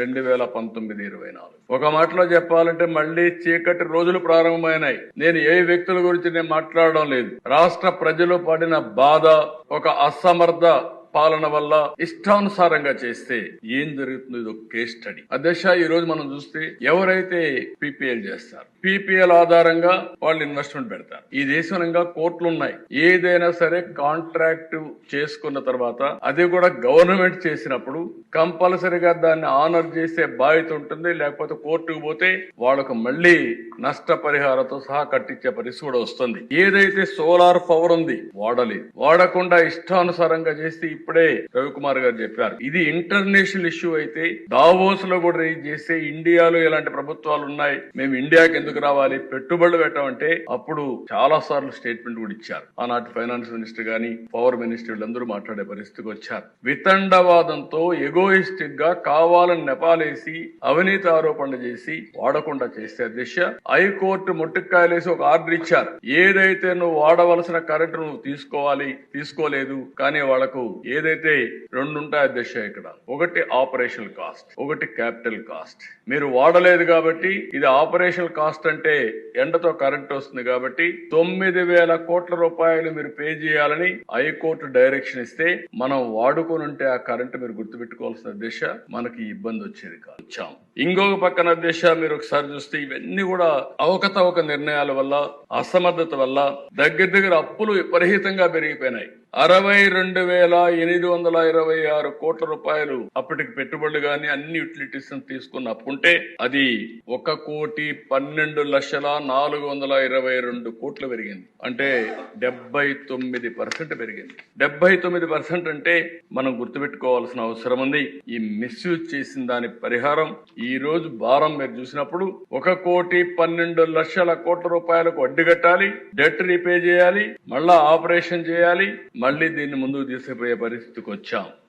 రెండు వేల పంతొమ్మిది ఇరవై నాలుగు. ఒక మాటలో చెప్పాలంటే మళ్ళీ చీకటి రోజులు ప్రారంభమైనాయి. నేను ఏ వ్యక్తుల గురించి నేను మాట్లాడడం లేదు. రాష్ట్ర ప్రజలు పడిన బాధ ఒక అసమర్థ పాలన వల్ల ఇష్టానుసారంగా చేస్తే ఏం జరుగుతుందో ఇది ఒక కేస్ స్టడీ అధ్యక్ష ఈ రోజు మనం చూస్తే ఎవరైతే పీపీఎల్ చేస్తారు? పీపీఎల్ ఆధారంగా వాళ్ళు ఇన్వెస్ట్మెంట్ పెడతారు. ఈ దేశంగా కోర్టులు ఉన్నాయి ఏదైనా సరే కాంట్రాక్ట్ చేసుకున్న తర్వాత అది కూడా గవర్నమెంట్ చేసినప్పుడు కంపల్సరిగా దాన్ని ఆనర్ చేసే బాధ్యత ఉంటుంది. లేకపోతే కోర్టుకు పోతే వాళ్ళకు మళ్ళీ నష్టపరిహారంతో సహా కట్టించే పరిస్థితి కూడా వస్తుంది. ఏదైతే సోలార్ పవర్ ఉంది వాడలేదు. వాడకుండా ఇష్టానుసారంగా చేస్తే ఇప్పుడే రవికుమార్ గారు చెప్పారు. ఇది ఇంటర్నేషనల్ ఇష్యూ అయితే దావోస్లో కూడా రేజ్ చేస్తే ఇండియాలో ఇలాంటి ప్రభుత్వాలు ఉన్నాయి మేము ఇండియాకి ఎందుకు రావాలి? పెట్టుబడులు పెట్టామంటే అప్పుడు చాలా సార్లు స్టేట్మెంట్ కూడా ఇచ్చారు. ఆనాటి ఫైనాన్స్ మినిస్టర్ గాని పవర్ మినిస్టర్ వీళ్ళందరూ మాట్లాడే పరిస్థితికి వచ్చారు. వితండవాదంతో ఎగోయిస్టిక్గా కావాలని నెపాలేసి అవినీతి ఆరోపణలు చేసి వాడకుండా చేస్తే దిశ. హైకోర్టు ముట్టుక్కాయలేసి ఒక ఆర్డర్ ఇచ్చారు. ఏదైతే నువ్వు వాడవలసిన కరెంట్ నువ్వు తీసుకోవాలి తీసుకోలేదు కానీ వాళ్ళకు ఏదైతే రెండు ఉంటాయి దిశ ఇక్కడ. ఒకటి ఆపరేషనల్ కాస్ట్ ఒకటి క్యాపిటల్ కాస్ట్. మీరు వాడలేదు కాబట్టి ఇది ఆపరేషనల్ కాస్ట్ అంటే ఎండతో కరెంట్ వస్తుంది కాబట్టి తొమ్మిది వేల కోట్ల రూపాయలు మీరు పే చేయాలని హైకోర్టు డైరెక్షన్ ఇస్తే మనం వాడుకొని ఉంటే ఆ కరెంట్ మీరు గుర్తుపెట్టుకోవాల్సిన దిశ మనకి ఇబ్బంది వచ్చేది కాదు. వచ్చాం. ఇంకొక పక్కన దిశ మీరు ఒకసారి చూస్తే ఇవన్నీ కూడా అవకతవక నిర్ణయాల వల్ల అసమర్థత వల్ల దగ్గర దగ్గర అప్పులు విపరీతంగా పెరిగిపోయినాయి. అరవై రెండు వేల ఎనిమిది వందల ఇరవై ఆరు కోట్ల రూపాయలు అప్పటికి పెట్టుబడులు గాని అన్ని యూటిలిటీస్ తీసుకున్న అప్పుంటే అది ఒక కోటి పన్నెండు లక్షల నాలుగు వందల ఇరవై రెండు కోట్లు పెరిగింది. అంటే డెబ్బై తొమ్మిది పర్సెంట్ పెరిగింది. డెబ్బై తొమ్మిది పర్సెంట్ అంటే మనం గుర్తుపెట్టుకోవాల్సిన అవసరం ఉంది. ఈ మిస్యూజ్ చేసిన దాని పరిహారం ఈ రోజు భారం మీరు చూసినప్పుడు ఒక కోటి పన్నెండు లక్షల కోట్ల రూపాయలకు వడ్డీ కట్టాలి డెట్ రీపే చేయాలి మళ్ళా ఆపరేషన్ చేయాలి మళ్ళీ దీన్ని ముందుకు తీసుకుపోయే పరిస్థితికి వచ్చాం.